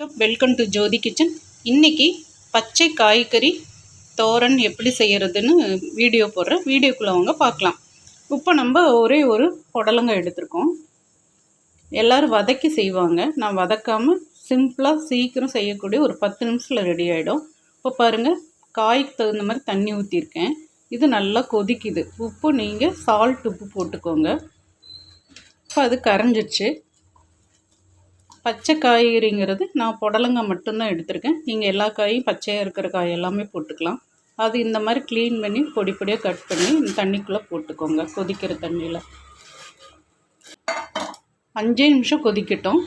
Welcome to Jothi kitchen இன்றைக்கி பச்சை காய்கறி தோரன் எப்படி செய்கிறதுன்னு வீடியோ போடுற வீடியோக்குள்ளே அவங்க பார்க்கலாம். இப்போ நம்ம ஒரே ஒரு புடலங்காய் எடுத்திருக்கோம். எல்லோரும் வதக்கி செய்வாங்க. நான் வதக்காமல் சிம்பிளாக சீக்கிரம் செய்யக்கூடிய ஒரு பத்து நிமிஷத்தில் ரெடி ஆகிடும் இப்போ பாருங்கள் காய்க்கு தகுந்த மாதிரி தண்ணி ஊற்றிருக்கேன் இது நல்லா கொதிக்குது. உப்பு நீங்கள் சால்ட் உப்பு போட்டுக்கோங்க. இப்போ அது கரைஞ்சிடுச்சு பச்சை காய்கறிங்கிறது நான் புடலங்காய் மட்டும்தான் எடுத்திருக்கேன். நீங்கள் எல்லா காயும் பச்சையாக இருக்கிற காய் எல்லாமே போட்டுக்கலாம். அது இந்த மாதிரி க்ளீன் பண்ணி பொடி பொடியாக கட் பண்ணி தண்ணிக்குள்ளே போட்டுக்கோங்க கொதிக்கிற தண்ணியில். அஞ்சே நிமிஷம் கொதிக்கட்டும்.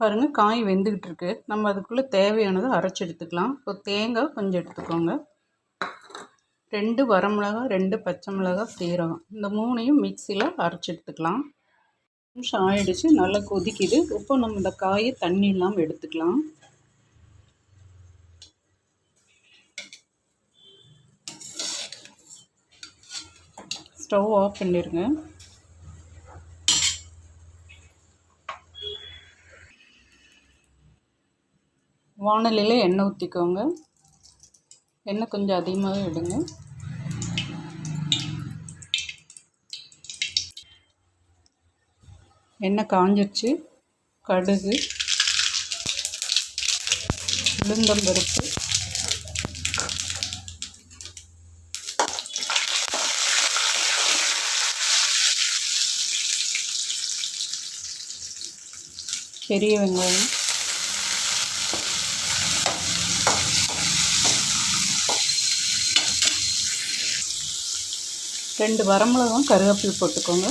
பாருங்கள் காய் வெந்துக்கிட்டு இருக்கு. நம்ம அதுக்குள்ளே தேவையானதை அரைச்சி எடுத்துக்கலாம். இப்போ தேங்காய் கொஞ்சம் எடுத்துக்கோங்க. ரெண்டு வரமிளகா ரெண்டு பச்சை மிளகா சீரகம். இந்த மூணையும் மிக்சியில் அரைச்சி எடுத்துக்கலாம். நிமிஷம் ஆயிடுச்சு நல்லா கொதிக்குது. இப்போ நம்ம இந்த காயை தண்ணி இல்லாமல் எடுத்துக்கலாம். ஸ்டவ் ஆஃப் பண்ணிடுங்க வானலியில் எண்ணெய் ஊற்றிக்கோங்க எண்ணெய் கொஞ்சம் அதிகமாகவே எடுங்க. எண்ணெய் காஞ்சிருச்சு. கடுகு உளுந்தம்பருப்பு பெரிய வெங்காயம் ரெண்டு வரமிளகம் கருவேப்பில் போட்டுக்கோங்க.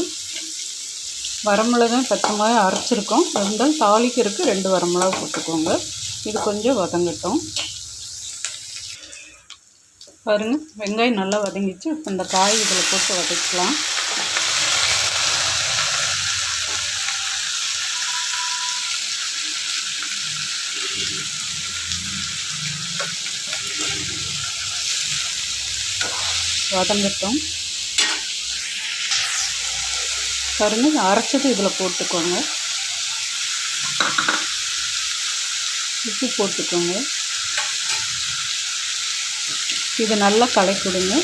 வரமிளகாய் பச்சை அரைச்சிருக்கோம். ரெண்டும் தாளிக்கிறதுக்கு ரெண்டு வரமிளகா போட்டுக்கோங்க. இது கொஞ்சம் வதங்கட்டும். பாருங்கள் வெங்காயம் நல்லா வதங்கிச்சு. இப்போ இந்த காய் இதில் போட்டு வதக்கலாம். வதங்கட்டும். பாருங்கள் அரைச்சது இதில் போட்டுக்கோங்க. உப்பு போட்டுக்கோங்க. இதை நல்லா கலக்கிடுங்க.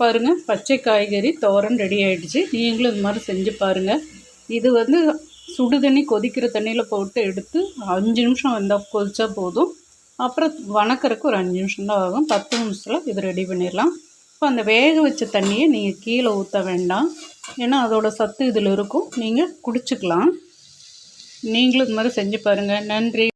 பாருங்கள் பச்சை காய்கறி தோரம் ரெடி ஆகிடுச்சு நீங்களும் இது மாதிரி செஞ்சு பாருங்கள் இது வந்து சுடு தண்ணி கொதிக்கிற தண்ணியில் போட்டு எடுத்து அஞ்சு நிமிஷம் வந்தால் கொதிச்சா போதும். அப்புறம் வணக்கறக்கு ஒரு அஞ்சு நிமிஷம் தான் ஆகும். பத்து நிமிஷத்தில் இது ரெடி பண்ணிடலாம். இப்போ அந்த வேக வச்ச தண்ணியை நீங்கள் கீழே ஊற்ற வேண்டாம். ஏன்னா அதோடய சத்து இதில் இருக்கும். நீங்கள் குடிச்சிக்கலாம். நீங்களும் இது மாதிரி செஞ்சு பாருங்கள் நன்றி.